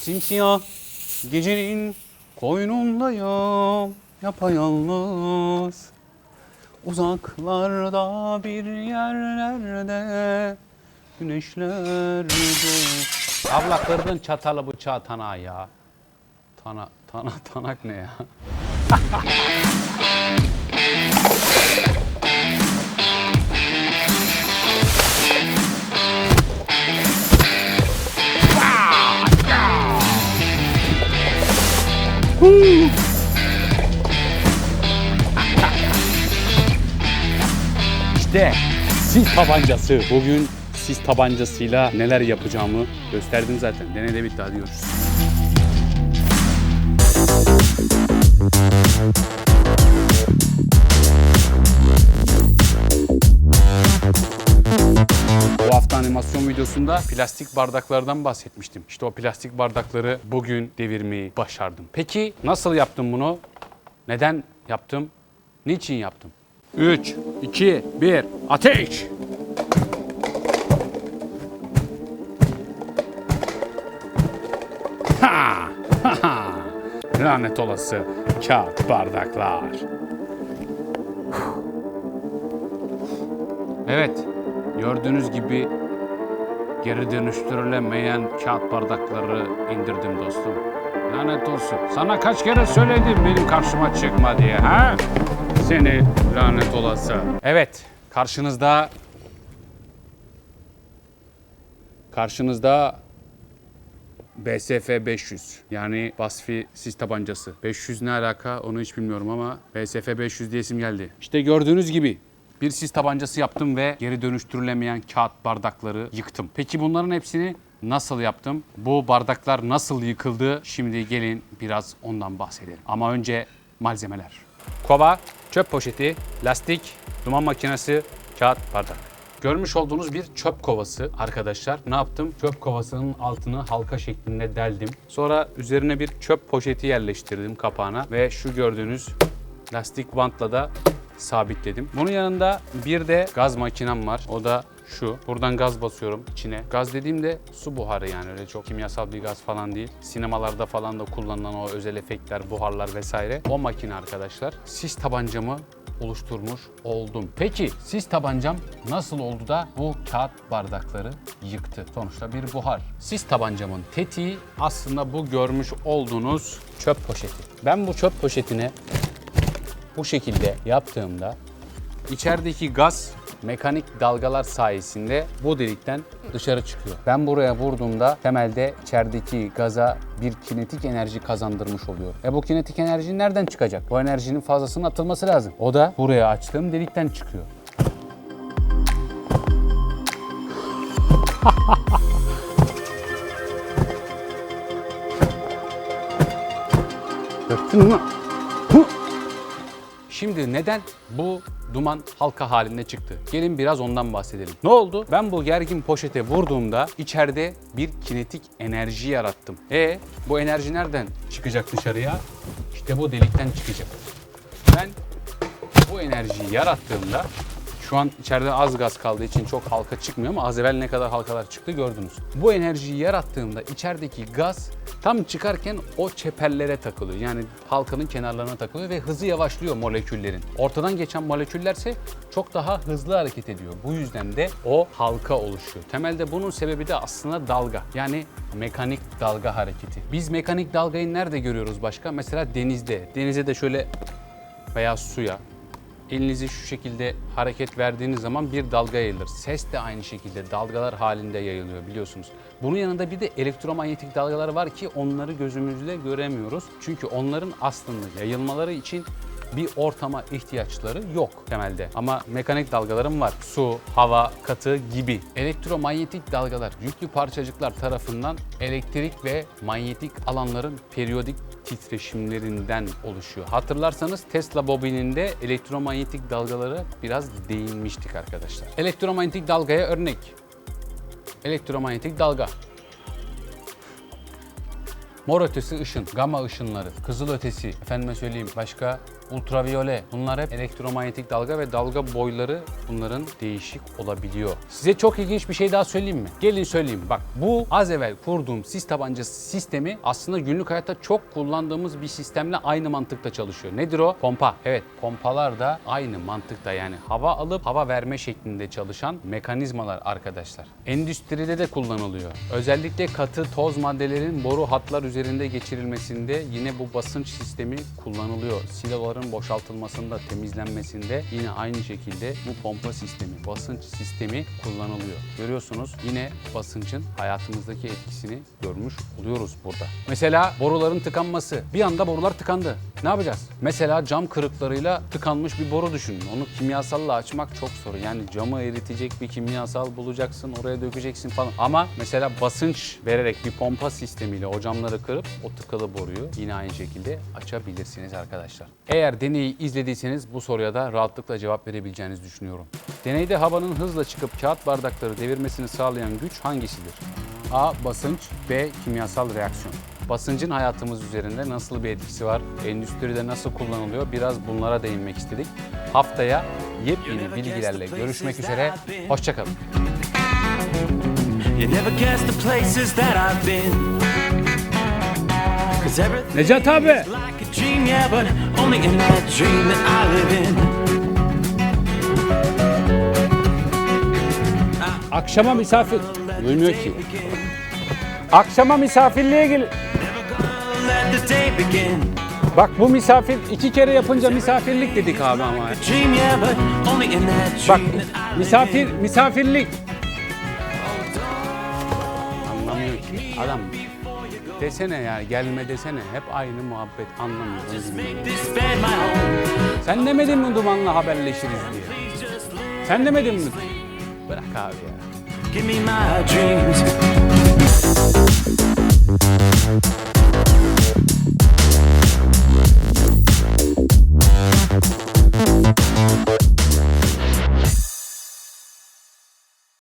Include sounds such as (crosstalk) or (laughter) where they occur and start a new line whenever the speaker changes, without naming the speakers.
Simsiyah gecenin koynundayım yapayalnız Uzaklarda bir yerlerde güneşler doğ- Abla kırdın çatalı bıçağı tana ya. Tana, tana, tanak ne ya? (laughs) İşte sis tabancası. Bugün sis tabancasıyla neler yapacağımı gösterdim zaten. Denede bitti hadi görüşürüz. Animasyon videosunda plastik bardaklardan bahsetmiştim. İşte o plastik bardakları bugün devirmeyi başardım. Peki nasıl yaptım bunu? Neden yaptım? Niçin yaptım? 3, 2, 1, ateş! Ha! Ha! ha! Lanet olası kağıt bardaklar. Evet, gördüğünüz gibi geri dönüştürülemeyen kağıt bardakları indirdim dostum. Lanet olsun. Sana kaç kere söyledim benim karşıma çıkma diye ha? Seni lanet olası. Evet, karşınızda karşınızda BSF 500 yani Basfi sis tabancası. 500 ne alaka onu hiç bilmiyorum ama BSF 500 diye isim geldi. İşte gördüğünüz gibi bir sis tabancası yaptım ve geri dönüştürülemeyen kağıt bardakları yıktım. Peki bunların hepsini nasıl yaptım? Bu bardaklar nasıl yıkıldı? Şimdi gelin biraz ondan bahsedelim. Ama önce malzemeler. Kova, çöp poşeti, lastik, duman makinesi, kağıt bardak. Görmüş olduğunuz bir çöp kovası arkadaşlar. Ne yaptım? Çöp kovasının altını halka şeklinde deldim. Sonra üzerine bir çöp poşeti yerleştirdim kapağına ve şu gördüğünüz lastik bantla da sabitledim. Bunun yanında bir de gaz makinem var. O da şu. Buradan gaz basıyorum içine. Gaz dediğimde su buharı yani öyle çok kimyasal bir gaz falan değil. Sinemalarda falan da kullanılan o özel efektler, buharlar vesaire. O makine arkadaşlar. Sis tabancamı oluşturmuş oldum. Peki sis tabancam nasıl oldu da bu kağıt bardakları yıktı? Sonuçta bir buhar. Sis tabancamın tetiği aslında bu görmüş olduğunuz çöp poşeti. Ben bu çöp poşetine bu şekilde yaptığımda içerideki gaz mekanik dalgalar sayesinde bu delikten dışarı çıkıyor. Ben buraya vurduğumda temelde içerideki gaza bir kinetik enerji kazandırmış oluyor. E bu kinetik enerji nereden çıkacak? Bu enerjinin fazlasının atılması lazım. O da buraya açtığım delikten çıkıyor. (laughs) Döktün mü? Şimdi neden bu duman halka halinde çıktı? Gelin biraz ondan bahsedelim. Ne oldu? Ben bu gergin poşete vurduğumda içeride bir kinetik enerji yarattım. E bu enerji nereden çıkacak dışarıya? İşte bu delikten çıkacak. Ben bu enerjiyi yarattığımda şu an içeride az gaz kaldığı için çok halka çıkmıyor ama az evvel ne kadar halkalar çıktı gördünüz. Bu enerjiyi yarattığımda içerideki gaz tam çıkarken o çeperlere takılıyor. Yani halkanın kenarlarına takılıyor ve hızı yavaşlıyor moleküllerin. Ortadan geçen moleküllerse çok daha hızlı hareket ediyor. Bu yüzden de o halka oluşuyor. Temelde bunun sebebi de aslında dalga. Yani mekanik dalga hareketi. Biz mekanik dalgayı nerede görüyoruz başka? Mesela denizde. Denize de şöyle veya suya elinizi şu şekilde hareket verdiğiniz zaman bir dalga yayılır. Ses de aynı şekilde dalgalar halinde yayılıyor biliyorsunuz. Bunun yanında bir de elektromanyetik dalgalar var ki onları gözümüzle göremiyoruz. Çünkü onların aslında yayılmaları için bir ortama ihtiyaçları yok temelde. Ama mekanik dalgaların var. Su, hava, katı gibi. Elektromanyetik dalgalar yüklü parçacıklar tarafından elektrik ve manyetik alanların periyodik titreşimlerinden oluşuyor. Hatırlarsanız Tesla bobininde elektromanyetik dalgaları biraz değinmiştik arkadaşlar. Elektromanyetik dalgaya örnek. Elektromanyetik dalga. Mor ötesi ışın, gamma ışınları, kızıl ötesi, efendime söyleyeyim başka ultraviyole. Bunlar hep elektromanyetik dalga ve dalga boyları bunların değişik olabiliyor. Size çok ilginç bir şey daha söyleyeyim mi? Gelin söyleyeyim. Bak bu az evvel kurduğum sis tabancası sistemi aslında günlük hayatta çok kullandığımız bir sistemle aynı mantıkta çalışıyor. Nedir o? Pompa. Evet pompalar da aynı mantıkta yani hava alıp hava verme şeklinde çalışan mekanizmalar arkadaşlar. Endüstride de kullanılıyor. Özellikle katı toz maddelerin boru hatlar üzerinde geçirilmesinde yine bu basınç sistemi kullanılıyor. Siloların boşaltılmasında, temizlenmesinde yine aynı şekilde bu pompa sistemi, basınç sistemi kullanılıyor. Görüyorsunuz yine basıncın hayatımızdaki etkisini görmüş oluyoruz burada. Mesela boruların tıkanması. Bir anda borular tıkandı. Ne yapacağız? Mesela cam kırıklarıyla tıkanmış bir boru düşünün. Onu kimyasalla açmak çok zor. Yani camı eritecek bir kimyasal bulacaksın, oraya dökeceksin falan. Ama mesela basınç vererek bir pompa sistemiyle o camları kırıp o tıkalı boruyu yine aynı şekilde açabilirsiniz arkadaşlar. Eğer deneyi izlediyseniz bu soruya da rahatlıkla cevap verebileceğinizi düşünüyorum. Deneyde havanın hızla çıkıp kağıt bardakları devirmesini sağlayan güç hangisidir? A. Basınç B. Kimyasal reaksiyon. Basıncın hayatımız üzerinde nasıl bir etkisi var? Endüstride nasıl kullanılıyor? Biraz bunlara değinmek istedik. Haftaya yepyeni bilgilerle görüşmek üzere. Hoşçakalın. Necat abi. Akşama misafir... Duymuyor ki. Akşama misafirliğe gel.
Let the day begin.
Bak bu misafir iki kere yapınca misafirlik dedik abi ama. Bak misafir misafirlik. Anlamıyor ki adam. Desene ya gelme desene. Hep aynı muhabbet anlamıyor. onu bilmiyor.
Make this bed my home.
Sen demedin mi dumanla haberleşiriz diye? Sen demedin mi? Bırak abi ya.
Give me my dreams.